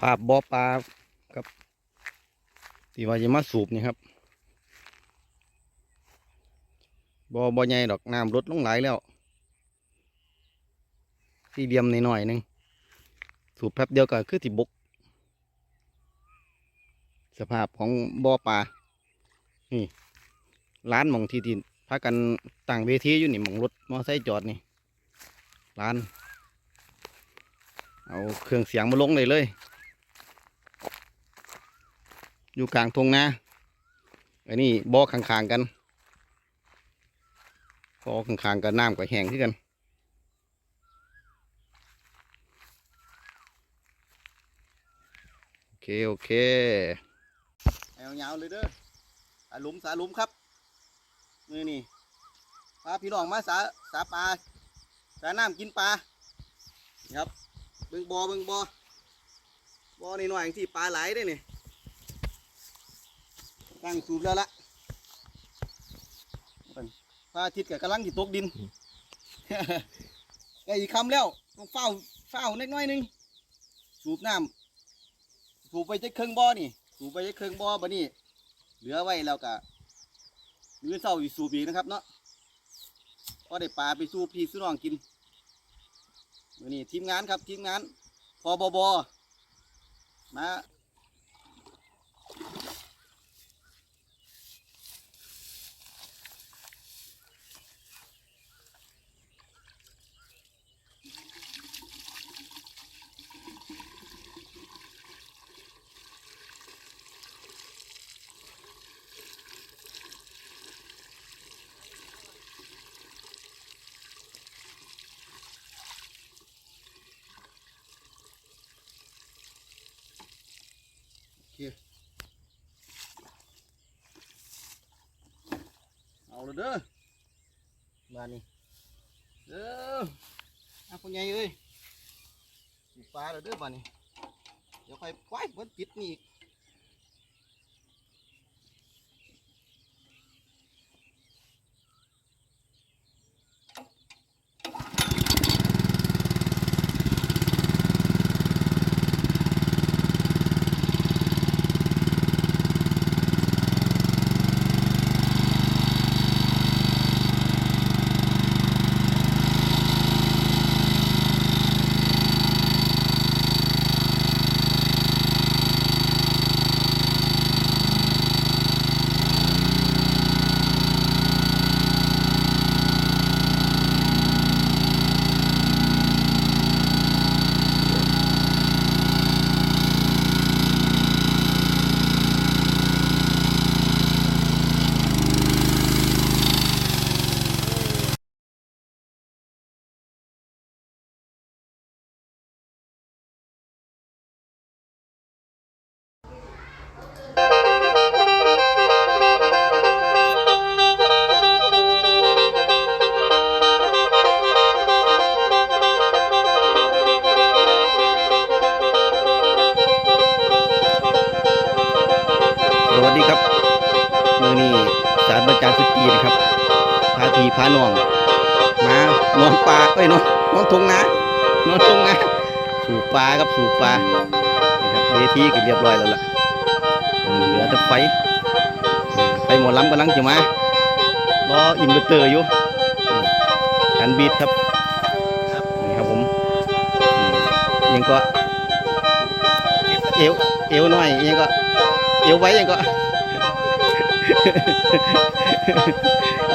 ภาพบ่อปลาครับที่ว่าจะมาสูบนี่ครับบ่อบ่อใหญ่ดอกน้ำลดลงหลายแล้วสี่เหลี่ยมนหน่อยหนึงสูบแป๊บเดียวก็คือที่บก สภาพของบ่อปลานี่ร้านมองที่ที่พากันตั้งเวทีอยู่นี่มองรถมอไซค์จอดนี่ร้าน เอาเครื่องเสียงมาลงเลยเลย อยู่กลางทงนาอันนี้บ่อข้างๆกันบ่อข้างๆกันน้ำกับแห้งที่กันโอเคโอเคเอายาวเลยเด้อสาหลุมสาหลุมครับมือนี่พาพี่น้องมาสาสาปลาสาน้ำกินปลาครับเบิ่งบอเบิ่งบอบอนี่หน่อยที่ปลาไหลได้เนี่ย ตั้งสูบแล้วละพระอาทิตย์กับกำลังจิตกดินไอ้อีกคำแล้วต้องเฝ้าเฝ้าเล็กน้อยหนึง สูบน้ำสูบไปจะเครื่องบ่อนี่ สูบไปจะเครื่องบ่อบ่นี่เหลือไว้แล้วก็มื้อเช้าอีกสูบอีกนะครับเนาะก็ได้ปลาไปสู้พี่สู้น้องกินมื้อนี้ทีมงานครับทีมงานพอบอบมา เอาเลยเด้อบ้านนี้เด้ออาพ่อใหญ่เอ้ยสูบปลาเลยเด้อบ้านนี้เดี๋ยวค่อยปล่อยมันติดนี่อีก น้องมานอนปลาเอ้ยนอนนอนทงนานอนทงนาสู่ปลาครับสู่ปลาครับเวทีก็เรียบร้อยแล้วล่ะเหลือแต่ไฟไฟหมอลำกำลังจะมารออินเวอร์เตอร์อยู่กันบีดครับนี่ครับผมยังก็เอวเอวหน่อยยังก็เอวไว้ยังก็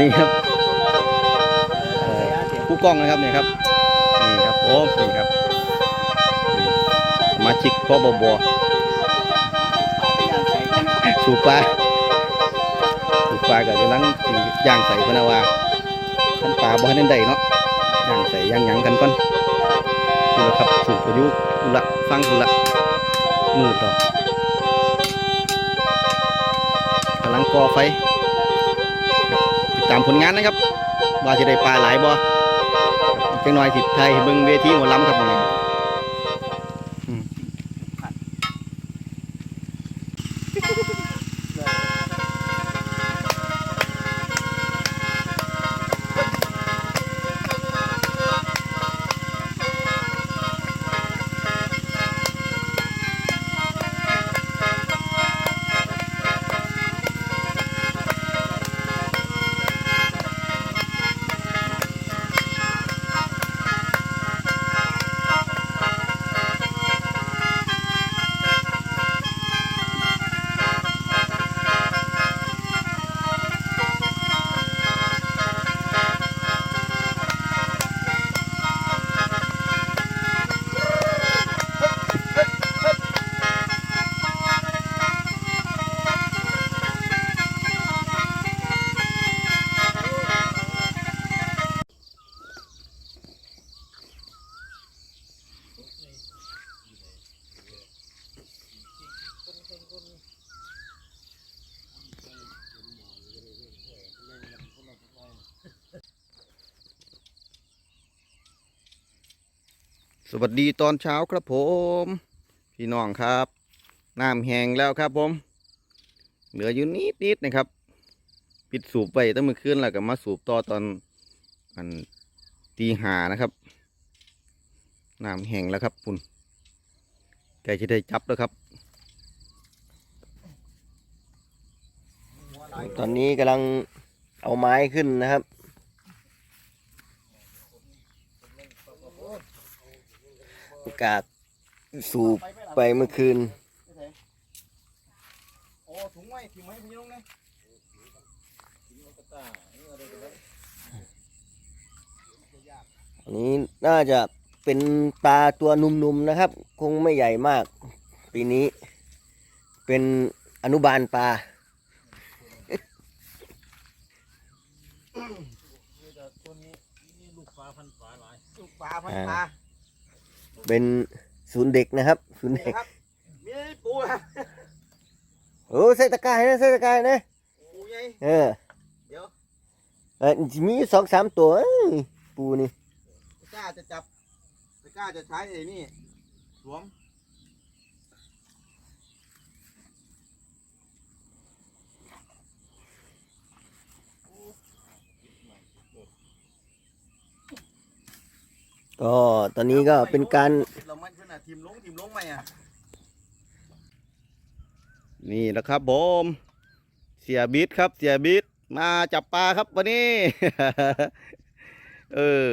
นี่ครับ ผู้กล้องนะครับเนี่ยครับนี่ครับโอ้นี่ครับมาชิกพ่อบอบสูบปลาสูบปลากับกำลังสิย่างใส่พนาวาท่านปลาบ่ทันได้เนาะย่างใส่ย่างหยังกันก่อนนี่แหละครับสูบประยุกต์ละฟังคุณละมือต่อกำลังก่อไฟติดตามผลงานนะครับว่าจะได้ปลาหลายบ่ จังหน่อยสิไทยเบิ่งเวทีหมอลำครับมื้ สวัสดีตอนเช้าครับผม พี่น้องครับน้ำแห้งแล้วครับผม เหลืออยู่นิดนิดๆนะครับ ปิดสูบไปตั้งเมื่อคืนแล้วก็มาสูบต่อตอนอันตีหานะครับน้ำแห้งแล้วครับคุณใกล้จะได้จับแล้วครับ ตอนนี้กำลังเอาไม้ขึ้นนะครับ อากาศสูบไปเมื่อคืนโอ้ถุงไว้ถุงไว้พี่น้องนะอันนี้น่าจะเป็นปลาตัวนุ่มๆนะครับ คงไม่ใหญ่มาก ปีนี้ เป็นอนุบาลปลาลูกปลาพันปลา เป็นศูนย์เด็กนะครับ ศูนย์นี่เด็กครับมีปูครับโอ้ใส่ตะกร้ายนะใส่ตะกร้ายนะปูใหญ่เออเดี๋ยวเออมีสองสามตัวเอ้ยปูนี่กล้าจะจับกล้าจะใช้ไอ้นี่สวม ก็ตอนนี้ก็เป็นการเราไม่ขนาดทีมลงทีมลงไหมอะนี่แหละครับผมเสียบิดครับเสียบิดมาจับปลาครับวันนี้ เออ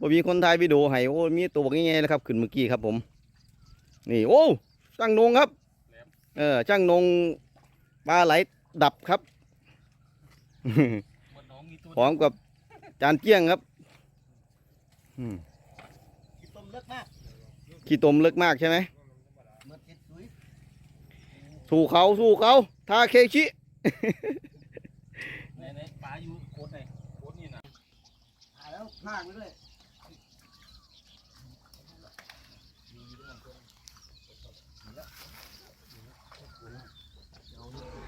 บ่มีคนไทยวิดีโอให้โอ้มีตัวบอกง่ายๆนะครับ ขึ้นเมื่อกี้ครับผม นี่โอ้จ้างนงครับ เออจ้างนงปลาไหลดับครับพร้อมกับจานเจี้ยงครับ อืมต้มเล็กมากขี้ตมเลิกมากใช่ไหมเมื่อกี้สุยสู้เขาสู้เขาทาเคชิไหนไหนปลาอยู่โคตรไหนโคตรนี่นะหาแล้วพากไปด้วยไฮ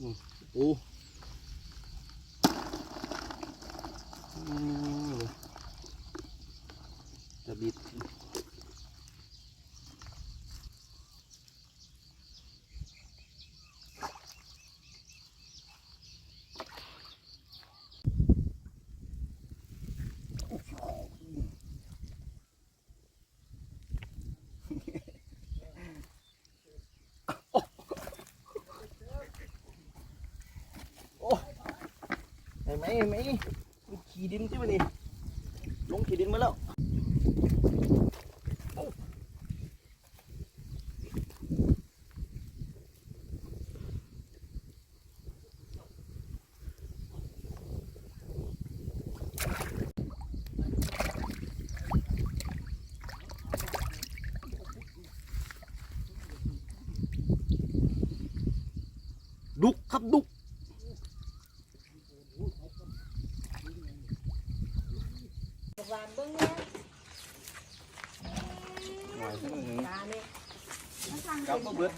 โอ้อืมจะบิด ไหมไหมขี่ดินใช่ไหมนี่ลงขี่ดินมาแล้ว ดุกครับดุก วางเบิ้งเนี่ย หน่อย ตาเนี่ย กลับมาเบิด